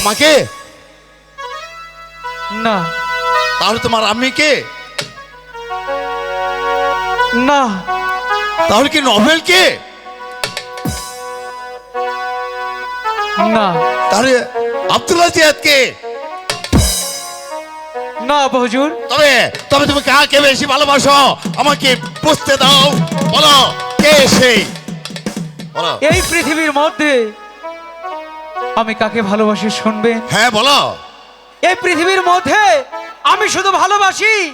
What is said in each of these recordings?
আমাকে? না। তাহলে তোমার আমি কে? না। তাহলে কি নভেল কে? না। তাহলে আব্দুল্লাহ জিয়াদ কে? না হুজুর। তবে তবে তুমি কাকে বেশি ভালোবাসো? আমাকে বুঝতে দাও। বলো কে সেই? বলো। এই পৃথিবীর মধ্যে আমি কাকে ভালোবাসি শুনবে? হ্যাঁ বলো। এই পৃথিবীর মধ্যে আমি শুধু ভালোবাসি।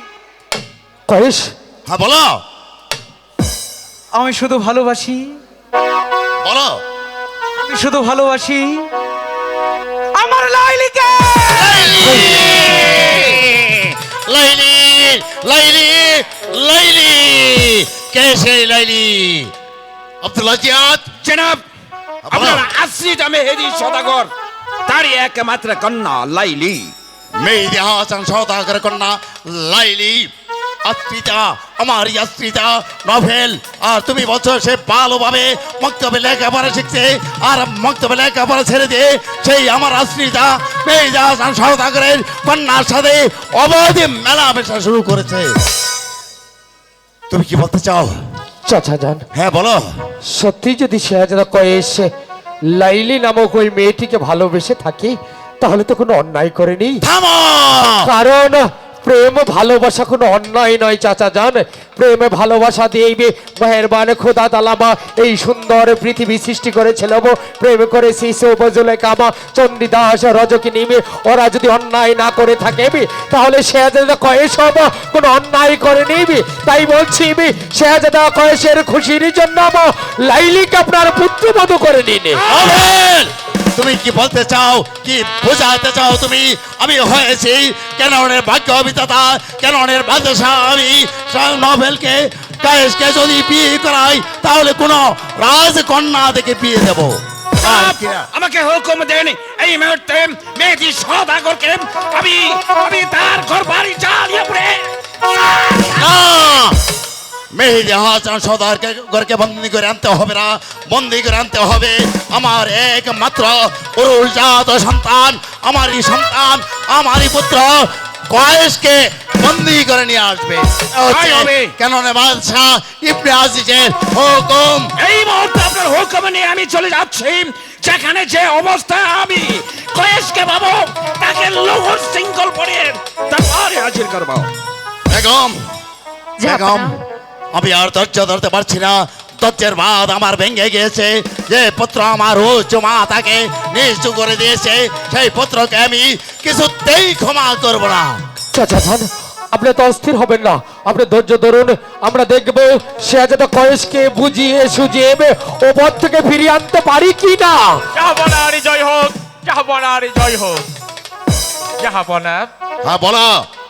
কয়েস হ্যাঁ বলো। আমি শুধু ভালোবাসি। বলো। আমি শুধু ভালোবাসি আমার লাইলিকে। লাইলি লাইলি লাইলি কে সেই লাইলি? আব্দুল্লাহ জিয়াদ জনাব। আপনার আশ্রিত মেহেদি সদাগর। তারই একমাত্র কন্যা লাইলি। মেয়েদি হাসান সৌদাগর কন্যা লাইলি। আশ্রিতা আমার আশ্রিতা নভেল। আর তুমি বলছো সে ভালোভাবে মক্তবে লেখাপড়া শিখছে আর মক্তবে লেখাপড়া ছেড়ে দিয়ে সেই আমার আশ্রিতা মেয়েদি হাসান সৌদাগরের কন্যার সাথে অবাধে মেলামেশা শুরু করেছে। তুমি কি বলতে চাও? চাচা যান। হ্যাঁ বলো। সত্যি যদি শেহাজাদা কয়েস লাইলি নামক ওই মেয়েটিকে ভালোবেসে থাকি তাহলে তো কোনো অন্যায় করেনি। কারণ প্রেম ভালোবাসা কোনো অন্যায় নয়, চাচা যান। প্রেমে ভালোবাসা দিয়েইবে মেহরবান খোদা তালামা। এই সুন্দর পৃথিবী সৃষ্টি করেছিল। প্রেম করে শিশু বজুলে কামা। চণ্ডীদাস রজকি নিমে ওরা যদি অন্যায় না করে থাকে তাহলে শেহাজাদা কয়েস হব, কোনো অন্যায় করে নিবি। তাই বলছি শেহাজাদা কয়েসের খুশির জন্য লাইলিকে আপনার পুত্রবধূ করে নিনে তুমি কি বলতে চাও? কি বোঝাতে চাও তুমি? আমি হয়েছি কেননের ভাগ্য বিধাতা কেননের বাদশাহ। আমি নভেলকে কায়েসকে যদি বিয়ে করাই তাহলে কোনো রাজকন্যা থেকে বিয়ে দেবো। আমাকে হুকুম দেন এই মুহূর্তে মেহেদি সদাগরকে আমি আমি তার ঘর বাড়ি জ্বালিয়ে পড়ে। না! মেহেদি হাসান সদারকে ঘরকে বন্দি করে আনতে হবে না। বন্দি করে আনতে হবে। আমার একমাত্র উরুজাত সন্তান আমারই সন্তান আমারই পুত্র। কয়েসকে বন্দি করে নিয়ে আসবে। তাই হবে। কেন বাদশাহ? ইবনে আজিজের হুকুম। এই মুহূর্তে আপনার হুকুম নিয়ে আমি চলে যাচ্ছি। যেখানে যে অবস্থা আমি কয়েসকে পাবো তাকে লোহর সিঙ্গল পরে তারপরে হাজির করব। বেগম বেগম। আমি আর ধৈর্য ধরতে পারছি না। ধৈর্যের বাদ আমার ভেঙে গিয়েছে। যে পুত্র আমার উচ্চ মা তাকে নিচু করে দিয়েছে সেই পুত্রকে আমি কিছুতেই ক্ষমা করব না। চাচা আপনি তো অস্থির হবেন না। আপনি ধৈর্য ধরুন আমরা দেখব শেহাজাদা কয়েসকে বুঝিয়ে সুঝিয়ে ও পথ থেকে ফিরিয়ে আনতে পারি কি না জয় হোক জয় হোক হ্যাঁ বলো।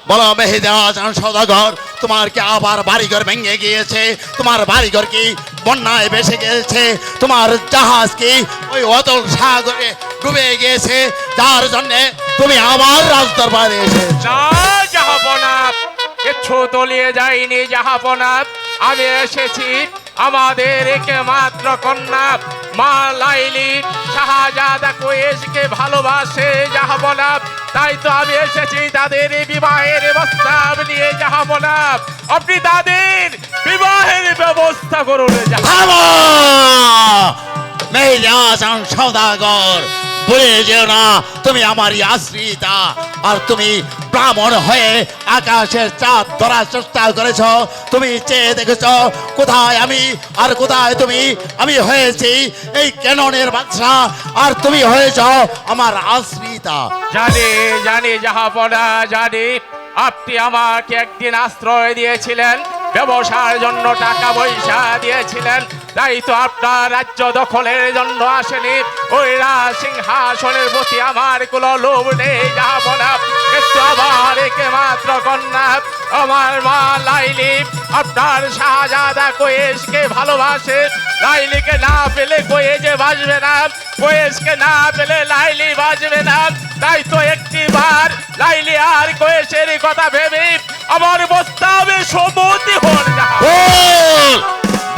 বলো মেহেদা সদাগর, তোমার কি আবার বাড়িঘর ভেঙে গিয়েছে? তোমার বাড়িঘর কি বন্যায় ভেসে গিয়েছে তোমার জাহাজ কি ওই অতল সাগরে ডুবে গিয়েছে? যার জন্যে তুমি আমার রাজদরবারে এসেছ। না জাহাপনা কিচ্ছু তলিয়ে যায়নি জাহাপনা আমি এসেছি আমাদের একমাত্র কন্যা মা লাইলি শাহজাদা কোয়েশকে ভালোবাসে জাহাপনা তাই তো আমি এসেছি তাদের বিবাহের প্রস্তাব নিয়ে জাহাপনা আপনি তাদের বিবাহের ব্যবস্থা করুন হাসান সদাগর বলে যেও না, তুমি আমারই আশ্রিতা। আর তুমি ব্রাহ্মণ হয়ে আকাশের চাঁদ ধরার চেষ্টা করেছ, তুমি চেয়ে দেখেছ কোথায় আমি, আর কোথায় তুমি? আমি হয়েছি এই কেননের বাদশা, আর তুমি হয়েছ আমার আশ্রিতা। জানি জানি জাহাপনা জানি, আপনি আমাকে একদিন আশ্রয় দিয়েছিলেন, ব্যবসার জন্য টাকা পয়সা দিয়েছিলেন তাই তো আপনার রাজ্য দখলের জন্য আসেনি। ওই সিংহাসনের প্রতি আমার কোনো লোভ নেই জাহাপনা কিন্তু আমার একমাত্র কন্যা, আমার মা লাইলি, আপনার শাহজাদা কোয়েশকে ভালোবাসে। লাইলিকে না পেলে কোয়েজে বাজবে না, কোয়েশকে না পেলে লাইলি বাজবে না। তাই তো একটি বার লাইলি আর কোয়েশের কথা ভেবে আমার প্রস্তাবে সম্মতি হল না। বল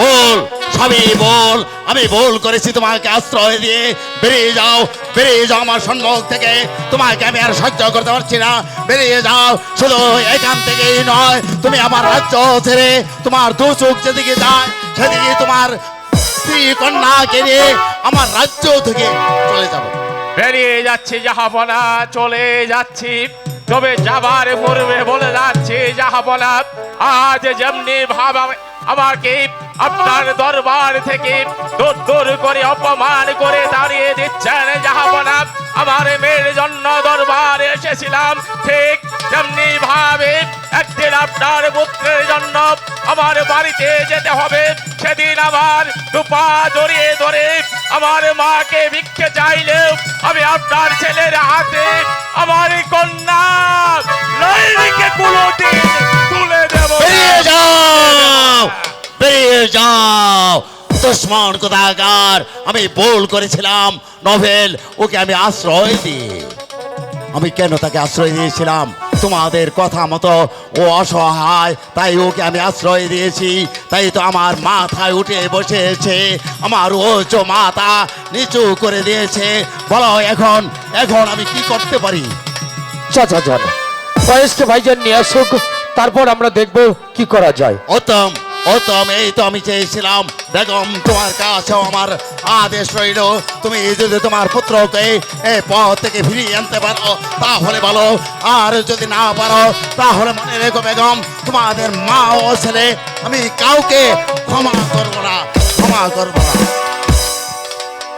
বল। সবই বল, আমি ভুল করেছি তোমাকে আশ্রয় দিয়ে। বেরিয়ে যাও বেরিয়ে যাও আমার সম্মুখ থেকে। তোমাকে আমি আর সহ্য করতে পারছি না। বেরিয়ে যাও, শুধু এখান থেকেই নয়, তুমি আমার রাজ্য ছেড়ে তোমার দু চোখ যেদিকে যায়, সেদিকে তোমার স্ত্রী কন্যাকে নিয়ে আমার রাজ্য থেকে চলে যাব। বেরিয়ে যাচ্ছি জাহাপনা, চলে যাচ্ছি। তবে যাবার পূর্বে বলে যাচ্ছি জাহাপনা, আজ যেমনি ভাব আমা- আমাকে আপনার দরবার থেকে দূর দূর করে অপমান করে দাঁড়িয়ে দিচ্ছেন। জাহাপনা আমার মেয়ের জন্য দরবারে এসেছিলাম। ঠিক যেমনি ভাবে একদিন আপনার পুত্রের জন্য আমার বাড়িতে যেতে হবে। সেদিন আমার দুপা জড়িয়ে ধরে আমার মাকে ভিক্ষে চাইলেও আমি আপনার ছেলের হাতে আমার কন্যা লাইলিকে কুলোদিন যাও। দুশ্মন কোথাকার আমি ভুল করেছিলাম নভেল ওকে আমি আশ্রয় দিই। আমি কেন তাকে আশ্রয় দিয়েছিলাম? তোমাদের কথা মতো ও অসহায় তাই ওকে আমি আশ্রয় দিয়েছি। তাই তো আমার মাথায় উঠে বসেছে আমার ওচ মাথা নিচু করে দিয়েছে। বলো এখন এখন আমি কি করতে পারি? চাচা যান কয়েসকে ভাইজান নিয়ে আসুক তারপর আমরা দেখব কি করা যায়। উত্তম। উত্তম এই তো আমি চেয়েছিলাম। বেগম তোমার কাছেও আমার আদেশ রইল। তুমি যদি তোমার পুত্রকে এই পথ থেকে ফিরিয়ে আনতে পারো তাহলে বলো আর যদি না পারো তাহলে মনে রেখো বেগম তোমাদের মা ও ছেলে আমি কাউকে ক্ষমা করব না ক্ষমা করব না।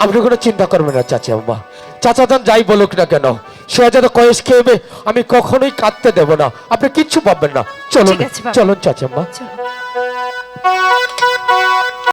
আপনি কোনো চিন্তা করবেন না চাচা আম্মা চাচা যান যাই বলুক না কেন শেহাজাদা কয়েস এবে আমি কখনোই কাঁদতে দেব না। আপনি কিচ্ছু পাবেন না। চলুন। চলুন চাচা আম্মা চলো।